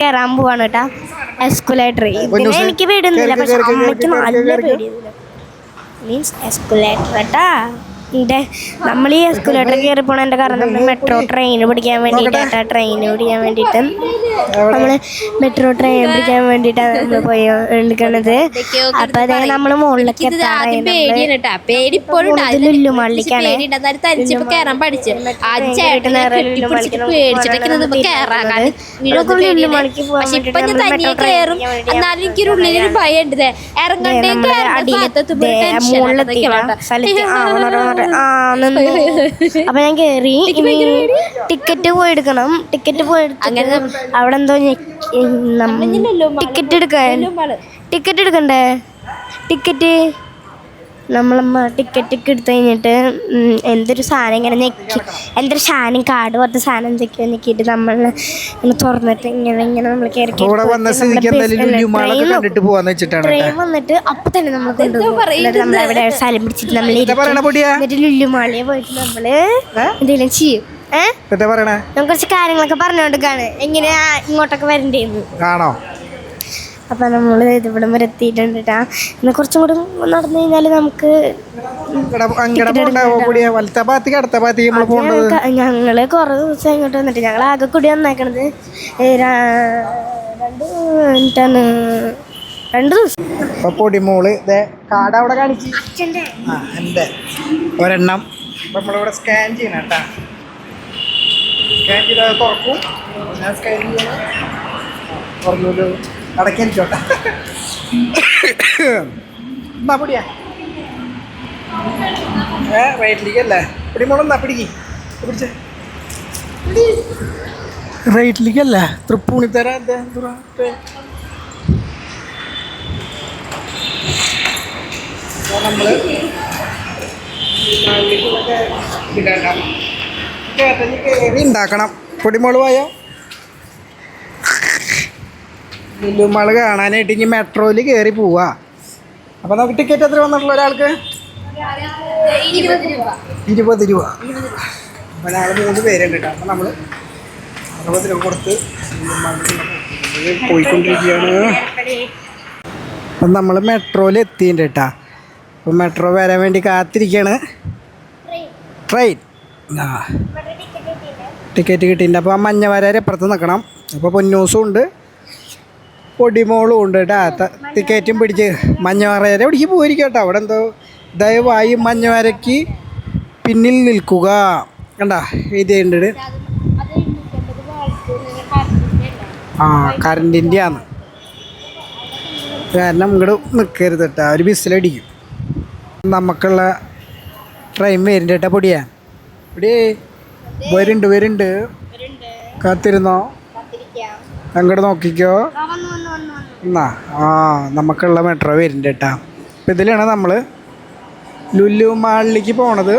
കയറാൻ പോവാണ് കേട്ടാ. എസ്കുലേറ്റർ ഇതിനെ എനിക്ക് പേടിയൊന്നുമില്ല പക്ഷെ അമ്മയ്ക്ക് നല്ല. പേടിയൊന്നുമില്ല. മീൻസ് എസ്കുലേറ്റർ കേട്ടാ. ഇതിന്റെ നമ്മൾ ഈ എസ്കുലേറ്റർ കയറി പോകണതിന്റെ കാരണം നമ്മൾ മെട്രോ ട്രെയിൻ പിടിക്കാൻ വേണ്ടിയിട്ടാ ട്രെയിൻ പിടിക്കാൻ വേണ്ടിയിട്ട് നമ്മൾ മെട്രോ ട്രെയിൻ പിടിക്കാൻ വേണ്ടിയിട്ടാണ് നമ്മൾ പോയി എടുക്കണത്. അപ്പൊ അതായത് നമ്മൾ മുകളിലേക്ക് ഇത് ആദ്യം പേടിയാണ് കേട്ടാ പേടി ഇപ്പോഴും ഉണ്ട്. അതിന് ലുല്ലു കുറച്ച് മാളിലേക്കാണ് പേടിയുണ്ട്. എന്നാലും തനിച്ചിപ്പോ കയറാൻ പഠിച്ചു. എന്നാലും എനിക്കൊരു ഉള്ളിലൊരു ഭയം ഉണ്ട് ഇറങ്ങണ്ടേ നമ്മൾ അപ്പൊ ഞാൻ കേറി. ഇനി ടിക്കറ്റ് പോയി എടുക്കണം ടിക്കറ്റ് പോയി അങ്ങനെ അവിടെ എന്തോ ടിക്കറ്റ് എടുക്കാൻ. ടിക്കറ്റ് എടുക്കണ്ടേ? ടിക്കറ്റ് നമ്മളമ്മ ടിക്കറ്റ് ഒക്കെ എടുത്തു കഴിഞ്ഞിട്ട് എന്തൊരു സാധനം ഇങ്ങനെ ഞെക്കി എന്തൊരു സാധനം കാർഡ് പോലത്തെ സാധനം എന്തൊക്കെയോ ഞെക്കിയിട്ട് നമ്മൾ ഇങ്ങനെ തുറന്നിട്ട് ഇങ്ങനെ ഇങ്ങനെ നമ്മൾ കയറി ട്രെയിൻ വന്നിട്ട് അപ്പൊ തന്നെ നമ്മൾ കൊണ്ടുപോകും നമ്മളവിടെ സ്ഥലം പിടിച്ചിട്ട് നമ്മൾ എന്താ പറയണ പൊടിയാ? എന്നിട്ട് ലുല്ലുമാളിയെ പോയിട്ട് നമ്മൾ എന്തെങ്കിലും ചെയ്യും. ഏഹ് എന്താ പറയണേ? നമുക്ക് കുറച്ച് കാര്യങ്ങളൊക്കെ പറഞ്ഞു കൊടുക്കാണ് എങ്ങനെയാ ഇങ്ങോട്ടൊക്കെ വരണ്ടേന്ന്. ആണോ? അപ്പൊ നമ്മൾ ഇവിടം വരെ എത്തിയിട്ടുണ്ട് കേട്ടാ ഇന്ന് കുറച്ചും കൂടി നടന്നു കഴിഞ്ഞാൽ നമുക്ക് ഞങ്ങൾ കുറേ ദിവസം ഇങ്ങോട്ട് വന്നിട്ട് ഞങ്ങൾ ആകെ കൂടി വന്നേക്കണത് രണ്ട് മിനിറ്റാണ്. രണ്ട് ദിവസം. അപ്പൊ പൊടിമോൾ കാർഡ് അവിടെ കാണിച്ചു. അച്ഛന്റെ. ആ എന്റെ. ഒരെണ്ണം നമ്മളിവിടെ സ്കാൻ ചെയ്യണം കേട്ടാ. സ്കാൻ ചെയ്ത് അത് തുറക്കും. ഞാൻ സ്കാൻ ചെയ്യണം. തുറന്നൊരു അടക്കിരിക്കോട്ടെ എന്നാ പൊടിയാ? ഏ റൈറ്റിലേക്കല്ലേ? അല്ലേ പിടിക്ക് എന്നാ പിടിക്ക്? തൃപ്പൂണിത്തര എന്താ? അല്ലേ അപ്പോൾ നമ്മൾ കയറി ഉണ്ടാക്കണം. പൊടിമുളക് പോയോ ലുലുമാൾ കാണാനായിട്ട് ഇനി മെട്രോയിൽ കയറി പോവാ. അപ്പോൾ നമുക്ക് ടിക്കറ്റ് എത്ര വന്നിട്ടുള്ള ഒരാൾക്ക്? ഇരുപത് രൂപ. അപ്പോൾ ഞങ്ങൾ മൂന്ന് പേരുണ്ട് കേട്ടോ. അപ്പോൾ നമ്മൾ അറുപത് രൂപ കൊടുത്ത് പോയിക്കൊണ്ടിരിക്കുകയാണ്. അപ്പം നമ്മൾ മെട്രോയിൽ എത്തിയിട്ടുണ്ട് കേട്ടാ. അപ്പം മെട്രോ വരാൻ വേണ്ടി കാത്തിരിക്കുകയാണ് ട്രെയിൻ. ആ. ടിക്കറ്റ് കിട്ടിയിട്ടുണ്ട്. അപ്പോൾ ആ മഞ്ഞ വരാരെ ഇപ്പുറത്ത് നിൽക്കണം അപ്പോൾ പൊന്നൂസും ഉണ്ട്. പൊടിമോളും ഉണ്ട് കേട്ടോ. ടിക്കറ്റും പിടിച്ച് മഞ്ഞ വരരെ പിടിച്ച് പോയിരിക്കട്ടോ കേട്ടോ. അവിടെ എന്തോ ദയവായി മഞ്ഞ വരയ്ക്ക് പിന്നിൽ നിൽക്കുക. കണ്ടാ എഴുതിയുണ്ട് ആ കറണ്ടിന്റെ ആണ് കാരണം ഇങ്ങോട്ട് നിൽക്കരുത് കേട്ടോ. ഒരു ബിസിലടിക്കും നമുക്കുള്ള ട്രെയിൻ വരുന്നുണ്ട് കേട്ടോ പൊടിയാ പൊടി വരുന്നുണ്ട്. വരുന്നുണ്ട്. കാത്തിരുന്നോ? അങ്ങോട്ട് നോക്കിക്കോ. എന്നാ? ആ നമുക്കുള്ള മെട്രോ വരുന്നുണ്ട് കേട്ടോ. അപ്പം ഇതിലാണ് നമ്മൾ ലുലു മാളിലേക്ക് പോണത്.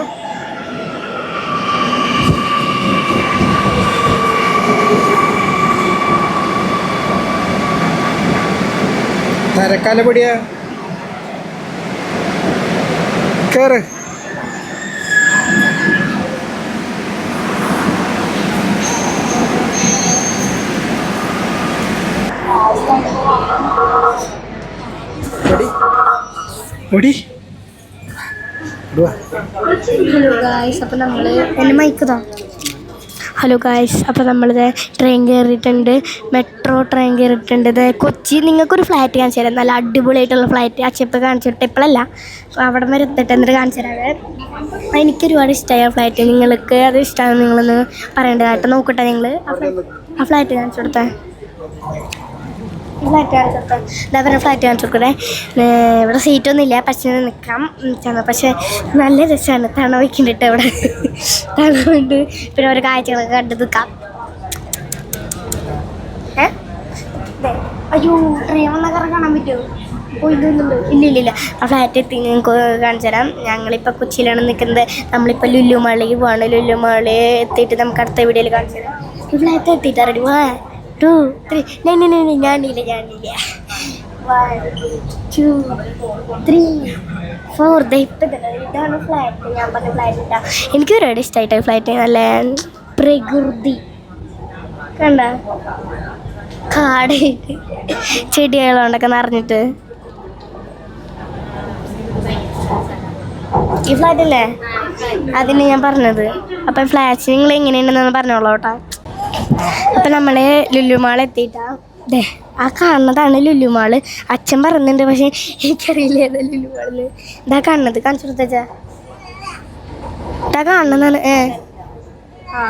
തിരക്കാല പൊടിയാ. കയറ് ഇടുവാ. ഹലോ ഗായ്സ് അപ്പോൾ നമ്മൾ എന്റെ മൈക്കതാ ഹലോ ഗായ്സ് അപ്പോൾ നമ്മളിത് ട്രെയിൻ കയറിയിട്ടുണ്ട് മെട്രോ ട്രെയിൻ കയറിയിട്ടുണ്ട് ഇത് കൊച്ചി നിങ്ങൾക്കൊരു ഫ്ലാറ്റ് കാണിച്ചു തരാം. നല്ല അടിപൊളിയായിട്ടുള്ള ഫ്ലാറ്റ് അച്ചപ്പ് കാണിച്ചിട്ട് ഇപ്പോഴല്ല അപ്പോൾ അവിടെ വരെ എത്തിട്ട് എന്നിട്ട് കാണിച്ചു തരാം. എനിക്ക് ഒരുപാട് ഇഷ്ടമായ ഫ്ലാറ്റ് നിങ്ങൾക്ക് അത് ഇഷ്ടമാണ് നിങ്ങളൊന്ന് പറയേണ്ടതായിട്ട് നോക്കട്ടെ നിങ്ങൾ ആ ഫ്ലാറ്റ് കാണിച്ചു കൊടുത്തേ. ഫ്ലാറ്റ് കാണിച്ചു കൊടുത്തേ എന്താ ഫ്ലാറ്റ് കാണിച്ചു കൊടുക്കണേ ഏ, ഇവിടെ സീറ്റൊന്നും ഇല്ല. പക്ഷേ നിൽക്കാം. ചെന്ന പക്ഷേ നല്ല രസമാണ് തണവയ്ക്കുന്നുണ്ട് ഇവിടെ. തണവുണ്ട് പിന്നെ ഓരോ കാഴ്ചകളൊക്കെ കണ്ടു നിൽക്കാം. അയ്യോ വന്നൊക്കെ കാണാൻ പറ്റുമോ? ഇല്ല ഇല്ല ഇല്ല. ആ ഫ്ലാറ്റ് എത്തി. നിങ്ങൾക്ക് കാണിച്ചു തരാം. ഞങ്ങളിപ്പോൾ കൊച്ചിയിലാണ് നിൽക്കുന്നത്. നമ്മളിപ്പോൾ ലുല്ലുമാളിലേക്ക് പോവാണ്. മാളി എത്തിയിട്ട് നമുക്ക് അടുത്ത വീഡിയോയിൽ കാണിച്ചു തരാം. ഫ്ലാറ്റ് എത്തിയിട്ട് ടു ത്രീ. നൈ നൈ നൈ ഞാനില്ല ഞാനില്ല. വൺ ടു ത്രീ ഫോർ ഇതാണ് ഫ്ലാറ്റ് ഞാൻ പറഞ്ഞ ഫ്ലാറ്റ് ഇട്ടാ എനിക്ക് ഒരുപാട് ഇഷ്ടമായിട്ട് ഫ്ലൈറ്റ് നല്ല പ്രകൃതി. കണ്ട? കാടായിട്ട് ചെടികളുണ്ടൊക്കെ നിറഞ്ഞിട്ട്. ഈ ഫ്ലാറ്റ് അല്ലേ അതിന് ഞാൻ പറഞ്ഞത്. അപ്പം ഫ്ലാറ്റ് നിങ്ങൾ എങ്ങനെയുണ്ടെന്ന് പറഞ്ഞോളൂ കേട്ടോ. അപ്പം നമ്മൾ ലുലുമാൾ എത്തിയിട്ടാ ദേ ആ കാണുന്നതാണ് ലുലുമാൾ അച്ഛൻ പറയുന്നുണ്ട് പക്ഷെ എനിക്കറിയില്ല ഏതാ ഇതാ കാണുന്നത് കാണിച്ചു കൊടുത്തേച്ചാ ഇതാ കാണുന്നതാണ് ഏ. ആ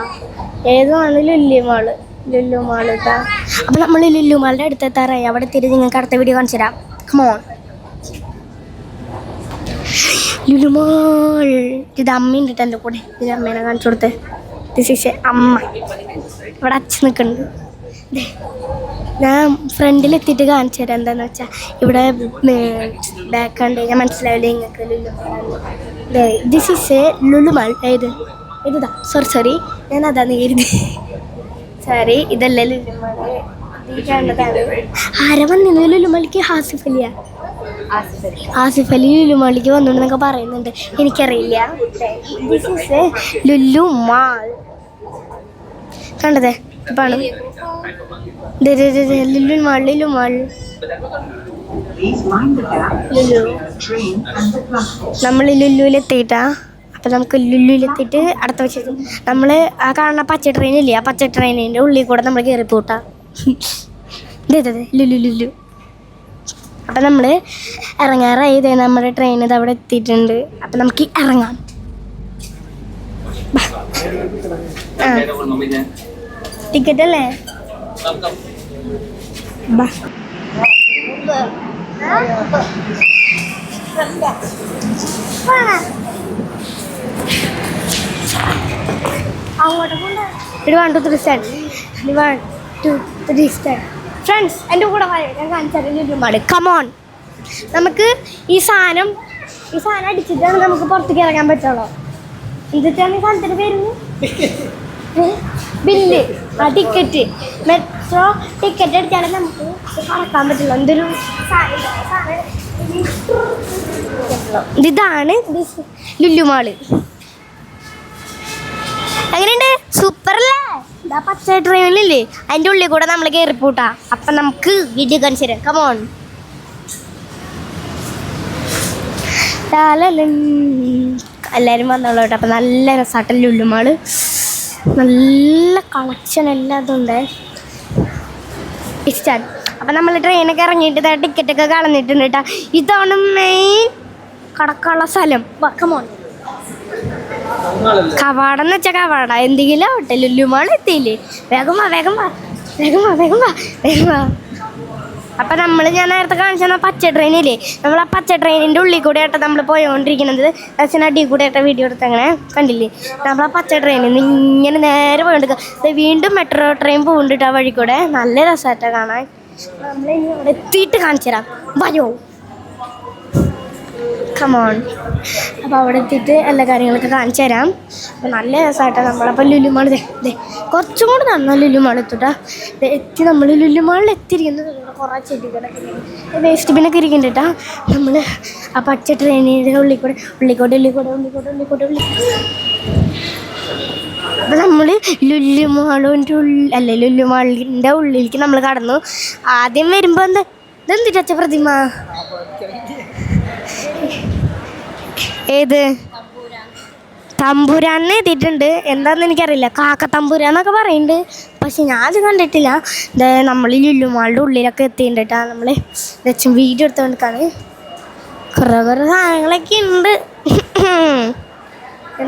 ഏതാണ് ലുല്ലുമാൾ? ലുല്ലുമാൾ കേട്ടാ അപ്പം നമ്മൾ ലുല്ലുമാളുടെ അടുത്ത് എത്താറായി അവിടെ തിരി നിങ്ങൾക്ക് അടുത്ത വീഡിയോ കാണിച്ചു തരാം. കമോൺ ലുലുമാൾ ഇത് അമ്മയുണ്ട് കേട്ടോ എന്റെ കൂടെ. ഇത് അമ്മേനെ കാണിച്ചു കൊടുത്ത്. ദിസ് ഈസ് അമ്മ. ഇവിടെ അച്ഛൻ നിൽക്കുന്നുണ്ട്. ഞാൻ ഫ്രണ്ടിലെത്തിയിട്ട് കാണിച്ചു തരാം എന്താന്ന് വെച്ചാൽ ഇവിടെ ബാക്ക് കണ്ട് ഞാൻ മനസ്സിലാവില്ല നിങ്ങൾക്ക് Lulu mall this is a Lulu mall ഏത് ഇതാ സോറി സോറി ഞാൻ അതാണ് കരുതി സോറി ഇതല്ല ലുലുമാൾ ആരാ വന്നിരുന്നു ലുലുമാളിക്ക് ഹാസിഫലിയാണ് ആസിഫ് അലി. ലുലുമാളിക്ക് വന്നിട്ടുണ്ടെന്നൊക്കെ പറയുന്നുണ്ട്. എനിക്കറിയില്ല. This Lulu mall. കണ്ടതേ? ഇപ്പാണ്. Lulu mall Lulu mall. Lulu. നമ്മൾ ലുലുവിലെത്തിയിട്ടാ. അപ്പം നമുക്ക് ലുല്ലുവിലെത്തിയിട്ട് അടുത്ത പക്ഷേ നമ്മൾ ആ കാണുന്ന പച്ച ട്രെയിനില്ലേ ആ പച്ച ട്രെയിനിന്റെ ഉള്ളിൽ കൂടെ നമ്മൾ കയറി പോട്ടാ ലുലു ലുലു. അപ്പം നമ്മൾ ഇറങ്ങാറായി. ഇതേ നമ്മുടെ ട്രെയിൻ ഇത് അവിടെ എത്തിയിട്ടുണ്ട്. അപ്പം നമുക്ക് ഇറങ്ങാം. ടിക്കറ്റ് അല്ലേ. അങ്ങോട്ട് വൺ ടു ത്രീ ഇത് one two three stand friends എന്റെ കൂടെ വായോ ഞാൻ കാണിച്ചാൽ കമോൺ നമുക്ക് ഈ സാധനം ഈ സാധനം അടിച്ചിട്ടാണ് നമുക്ക് പുറത്തേക്ക് ഇറങ്ങാൻ പറ്റുള്ളൂ. എന്തിട്ടാണ് ഈ സാധനത്തിന് വരുന്നത് ബില്ല് ആ ടിക്കറ്റ് മെട്രോ ടിക്കറ്റ് അടിച്ചാലേ നമുക്ക് പറക്കാൻ പറ്റുള്ളൂ. എന്തൊരു സാധനം ഇതാണ് ഇത് ലുല്ലുമാൾ എങ്ങനെയുണ്ട് സൂപ്പർ അല്ലേ ഇതാ പച്ച ട്രെയിനില്ലേ അതിന്റെ ഉള്ളിൽ കൂടെ നമ്മൾ കയറിപ്പോട്ടാ അപ്പം നമുക്ക് വീഡിയോ കാണിച്ചു തരാം കമോൺ എല്ലാവരും വന്നോളൂ കേട്ടോ. അപ്പം നല്ല രസാട്ടൽ ലുല്ലുമാൾ നല്ല കളക്ഷൻ എല്ലാം അതുണ്ട് ഇഷ്ടമാണ് അപ്പം നമ്മൾ ട്രെയിനൊക്കെ ഇറങ്ങിയിട്ട് ടിക്കറ്റൊക്കെ കളഞ്ഞിട്ടുണ്ട് കേട്ടോ. ഇതാണ് മെയിൻ കടക്കുള്ള സ്ഥലം. കമോൺ കവാടം എന്ന് വെച്ചാൽ കവാട. എന്തെങ്കിലും ആവട്ടെ ലുല്ലുമാണ് എത്തിയില്ലേ? വേഗം വാ വേഗം വാ വേഗം വാ വേഗം വാ വേഗം വാ. അപ്പം നമ്മൾ ഞാൻ നേരത്തെ കാണിച്ച തന്ന പച്ച ട്രെയിനില്ലേ നമ്മൾ ആ പച്ച ട്രെയിനിന്റെ ഉള്ളിൽ കൂടെ ആട്ടോ നമ്മൾ പോയോണ്ടിരിക്കുന്നത് അച്ഛൻ അടി കൂടെ ആയിട്ട് വീഡിയോ എടുത്ത് അങ്ങനെ കണ്ടില്ലേ? നമ്മൾ ആ പച്ച ട്രെയിനിൽ നിന്ന് ഇങ്ങനെ നേരെ പോയിട്ട് വീണ്ടും മെട്രോ ട്രെയിൻ പോകുന്നുണ്ട് ആ വഴി കൂടെ നല്ല രസമായിട്ടാണ് കാണാൻ. നമ്മൾ ഇവിടെ എത്തിയിട്ട് കാണിച്ചു തരാം. വയോ. കമോൺ അപ്പോൾ അവിടെ എത്തിയിട്ട് എല്ലാ കാര്യങ്ങളൊക്കെ കാണിച്ചു തരാം. അപ്പോൾ നല്ല രസമായിട്ടാണ് നമ്മളപ്പോൾ ലുലുമാൾ ദേ കുറച്ചും കൂടെ നന്നാ ലുലുമാൾ എത്തൂട്ടാ. എത്തി നമ്മൾ ലുലുമാളിൽ എത്തിയിരിക്കുന്നത് കുറേ ചെടികളൊക്കെ വേസ്റ്റ് ബിന്നൊക്കെ ഇരിക്കുന്നുണ്ട് കേട്ടോ നമ്മൾ ആ പച്ച ട്രെയിനിന്റെ ഉള്ളിക്കൂടെ ഉള്ളിക്കോട്ടെ ഉള്ളിക്കോട്ടെ ഉള്ളിക്കോട്ടെ ഉള്ളിക്കോട്ടെ ഉള്ളി അപ്പോൾ നമ്മൾ ലുല്ലുമാളിന്റെ ഉള്ളിൽ അല്ല ലുല്ലുമാളിന്റെ ഉള്ളിലേക്ക് നമ്മൾ കടന്നു. ആദ്യം വരുമ്പോൾ എന്താ ഇതെന്തിട്ടച്ച പ്രതിമ? ഏത്? തമ്പുരാന്ന് എത്തിയിട്ടുണ്ട് എന്താണെന്ന് എനിക്കറിയില്ല. കാക്ക തമ്പുരാന്നൊക്കെ പറയുന്നുണ്ട്. പക്ഷെ ഞാൻ അത് കണ്ടിട്ടില്ല. ഇത് നമ്മൾ ലുല്ലുമാളുടെ ഉള്ളിലൊക്കെ എത്തിയിട്ടാ നമ്മൾ വീഡിയോ വീഡിയോ എടുത്തുകൊണ്ടിരിക്കാണ് കുറേ കുറേ സാധനങ്ങളൊക്കെ ഉണ്ട്.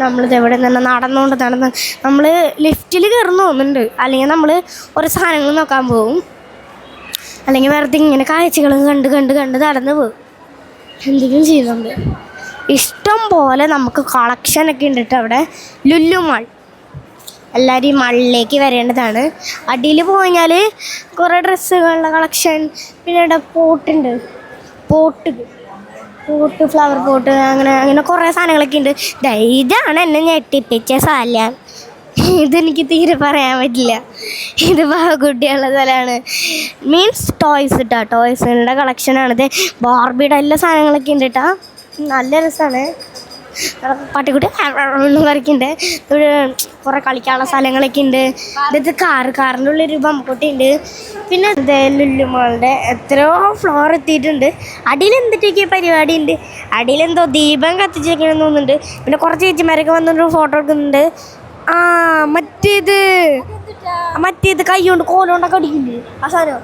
നമ്മളിത് എവിടെ നിന്ന് നടന്നുകൊണ്ട് നടന്ന് നമ്മൾ ലിഫ്റ്റിൽ കയറുന്ന തോന്നുന്നുണ്ട്. അല്ലെങ്കിൽ നമ്മൾ ഓരോ സാധനങ്ങൾ നോക്കാൻ പോകും അല്ലെങ്കിൽ വെറുതെ ഇങ്ങനെ കാഴ്ചകൾ കണ്ട് കണ്ട് കണ്ട് നടന്ന് പോകും എന്തെങ്കിലും ചെയ്യുന്നുണ്ട്. ഇഷ്ടം പോലെ നമുക്ക് കളക്ഷനൊക്കെ ഉണ്ട് കേട്ടോ അവിടെ ലുല്ലു മാൾ എല്ലാവരും ഈ മള്ളിലേക്ക് വരേണ്ടതാണ്. അടിയിൽ പോയാൽ കുറേ ഡ്രസ്സുകളുടെ കളക്ഷൻ പിന്നെ ഇവിടെ പോട്ടുണ്ട് പോട്ട് പോട്ട് ഫ്ലവർ പോട്ട് അങ്ങനെ അങ്ങനെ കുറേ സാധനങ്ങളൊക്കെ ഉണ്ട്. ഇതാണ് എന്നെ ഞെട്ടിപ്പിച്ച സ്ഥലം. ഇതെനിക്ക് തീരെ പറയാൻ പറ്റില്ല. ഇത് പാകുട്ടിയുള്ള സ്ഥലമാണ്. മീൻസ് ടോയ്സ് ഇട്ടാ ടോയ്സിന്റെ കളക്ഷനാണിത് ബാർബിയുടെ എല്ലാ സാധനങ്ങളൊക്കെ ഉണ്ട് കേട്ടാ നല്ല രസമാണ് പട്ടിക്കുട്ടി ഒന്നും കറിക്കുണ്ട് ഇവിടെ കുറേ കളിക്കാനുള്ള സ്ഥലങ്ങളൊക്കെ ഉണ്ട് ഇത് കാറ് കാറിന്റെ ഉള്ളിൽ ഒരു ബമ്പക്കുട്ടി ഉണ്ട് പിന്നെ ലുല്ലുമാളുടെ എത്രയോ ഫ്ലോർ എത്തിയിട്ടുണ്ട്. അടിയിൽ എന്തിട്ടൊക്കെ പരിപാടി ഉണ്ട് അടിയിൽ എന്തോ ദീപം കത്തിച്ചേക്കണമെന്ന് തോന്നുന്നുണ്ട്. പിന്നെ കുറച്ച് ചേച്ചിമാരൊക്കെ വന്നിട്ട് ഫോട്ടോ എടുക്കുന്നുണ്ട്. ആ മറ്റേത്. മറ്റേത് കൈ കൊണ്ട് കോലുകൊണ്ടൊക്കെ അടിക്കുന്നുണ്ട്. ആ സാധനം.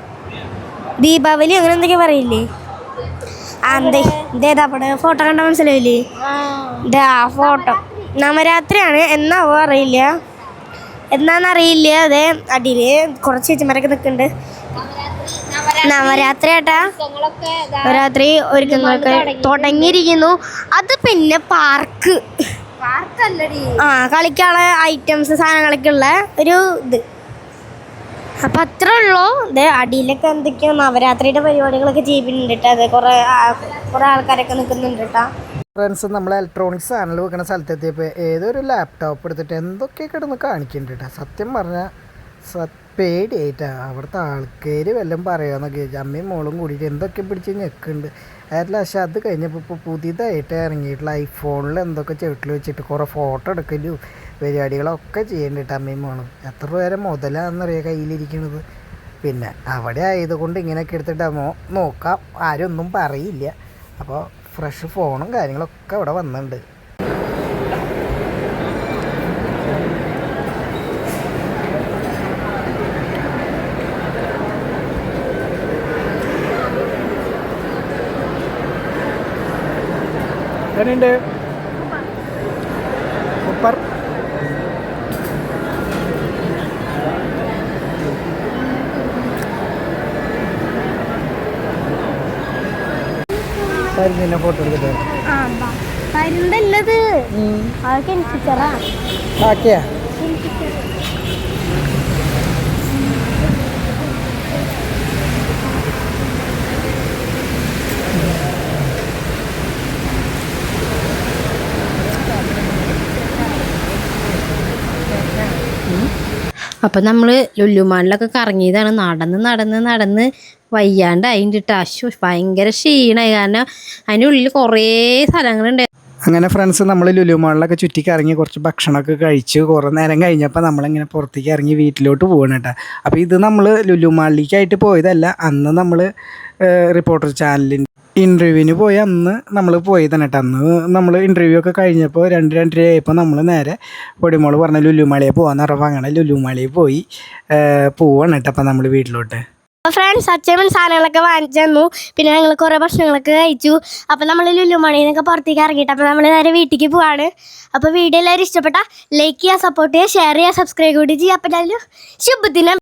ദീപാവലി അങ്ങനെ എന്തൊക്കെയാ പറയില്ലേ? അവിടെ ഫോട്ടോ കണ്ട മനസ്സിലായില്ലേ? ഇതാ ആ ഫോട്ടോ. നവരാത്രിയാണ് എന്നാവോ അറിയില്ല. എന്നാന്നറിയില്ല അതെ അടിയിൽ കുറച്ച് ചേച്ചിമാരൊക്കെ നിൽക്കുന്നുണ്ട്. നവരാത്രി ഏട്ടാ. നവരാത്രി ഒരുക്കങ്ങളൊക്കെ തുടങ്ങിയിരിക്കുന്നു. അത് പിന്നെ പാർക്ക്. ആ കളിക്കാനുള്ള ഐറ്റംസ് സാധനങ്ങളൊക്കെ ഉള്ള ഒരു ഇത്. അപ്പം അത്രേ ഉള്ളൂ. ഇത് അടിയിലൊക്കെ എന്തൊക്കെയോ നവരാത്രിയുടെ പരിപാടികളൊക്കെ ചെയ്യുന്നുണ്ട് കേട്ടോ അത് കുറേ കുറേ ആൾക്കാരൊക്കെ നിൽക്കുന്നുണ്ട് കേട്ടോ ഫ്രണ്ട്സ് നമ്മൾ ഇലക്ട്രോണിക്സ് ചാനൽ വെക്കുന്ന സ്ഥലത്തെത്തിയപ്പോൾ ഏതൊരു ലാപ്ടോപ്പ് എടുത്തിട്ട് എന്തൊക്കെ കിടന്ന് കാണിക്കുന്നുണ്ട് കേട്ടോ സത്യം പറഞ്ഞാൽ പേടിയായിട്ടാ അവിടുത്തെ ആൾക്കാർ വല്ലതും പറയാമെന്നൊക്കെ അമ്മയും മോളും കൂടിയിട്ട് എന്തൊക്കെ പിടിച്ച് ഞെക്കുന്നുണ്ട്. അതിൽ പക്ഷേ അത് കഴിഞ്ഞപ്പോൾ ഇപ്പോൾ പുതിയതായിട്ട് ഇറങ്ങിയിട്ടുള്ള ഐഫോണിൽ എന്തൊക്കെ ചുവട്ടിൽ വെച്ചിട്ട് കുറേ ഫോട്ടോ എടുക്കലും പരിപാടികളൊക്കെ ചെയ്യേണ്ടി അമ്മയും മോളും. എത്ര പേരെ മുതലാണെന്നറിയാം കയ്യിലിരിക്കണത്. പിന്നെ അവിടെ ആയതുകൊണ്ട് ഇങ്ങനെയൊക്കെ എടുത്തിട്ട് അമ്മ നോക്കാം. ആരും ഒന്നും പറയില്ല അപ്പോൾ ഫ്രഷ് ഫോണും കാര്യങ്ങളൊക്കെ അവിടെ വന്നിട്ടുണ്ട് എങ്ങനെയുണ്ട്? നിന്നെ ഫോട്ടോ എടുത്തിട്ട്? ആ പരുന്തല്ലത് അതൊക്കെ എനിക്ക് ബാക്കിയാ? അപ്പം നമ്മൾ ലുല്ലുമാളിലൊക്കെ കറങ്ങിയതാണ്. നടന്ന് നടന്ന് നടന്ന് വയ്യാണ്ട് അതിന്റെ ഇട്ട് അശു ഭയങ്കര ക്ഷീണമായി കാരണം അതിന്റെ ഉള്ളിൽ കുറേ സ്ഥലങ്ങളുണ്ട്. അങ്ങനെ ഫ്രണ്ട്സ് നമ്മൾ ലുലുമാളിലൊക്കെ ചുറ്റിക്ക് ഇറങ്ങി കുറച്ച് ഭക്ഷണമൊക്കെ കഴിച്ച് കുറേ നേരം കഴിഞ്ഞപ്പോൾ നമ്മളിങ്ങനെ പുറത്തേക്ക് ഇറങ്ങി വീട്ടിലോട്ട് പോകണം കേട്ടോ. അപ്പോൾ ഇത് നമ്മൾ ലുലുമാളിലേക്കായിട്ട് പോയതല്ല അന്ന് നമ്മൾ റിപ്പോർട്ടർ ചാനലിന്റെ ഇന്റർവ്യൂവിന് പോയി അന്ന് നമ്മൾ പോയതന്നെ കേട്ടോ. അന്ന് നമ്മൾ ഇന്റർവ്യൂ ഒക്കെ കഴിഞ്ഞപ്പോൾ രണ്ട് രണ്ടര ആയപ്പോൾ നമ്മൾ നേരെ പൊടിമോൾ പറഞ്ഞ ലുലുമാളിയെ പോകാമെന്ന് പറഞ്ഞപ്പോൾ അങ്ങനെ ലുലുമാളിയിൽ പോയി പോവാണ് കേട്ടോ. അപ്പം നമ്മൾ വീട്ടിലോട്ട്. ഫ്രണ്ട്സ് അച്ഛമ്മൻ സാധനങ്ങളൊക്കെ വാങ്ങിച്ചു തന്നു. പിന്നെ ഞങ്ങൾ കുറേ ഭക്ഷണങ്ങളൊക്കെ കഴിച്ചു. അപ്പം നമ്മൾ ലുലുമണിന്നൊക്കെ പുറത്തേക്ക് ഇറങ്ങിയിട്ട് അപ്പോൾ നമ്മൾ നേരെ വീട്ടിലേക്ക് പോവാണ്. അപ്പോൾ വീഡിയോ എല്ലാവരും ഇഷ്ടപ്പെട്ട ലൈക്ക് ചെയ്യുക സപ്പോർട്ട് ചെയ്യുക ഷെയർ ചെയ്യുക സബ്സ്ക്രൈബ് കൂടി ചെയ്യുക. അപ്പോൾ എല്ലാവരും ശുഭദിനം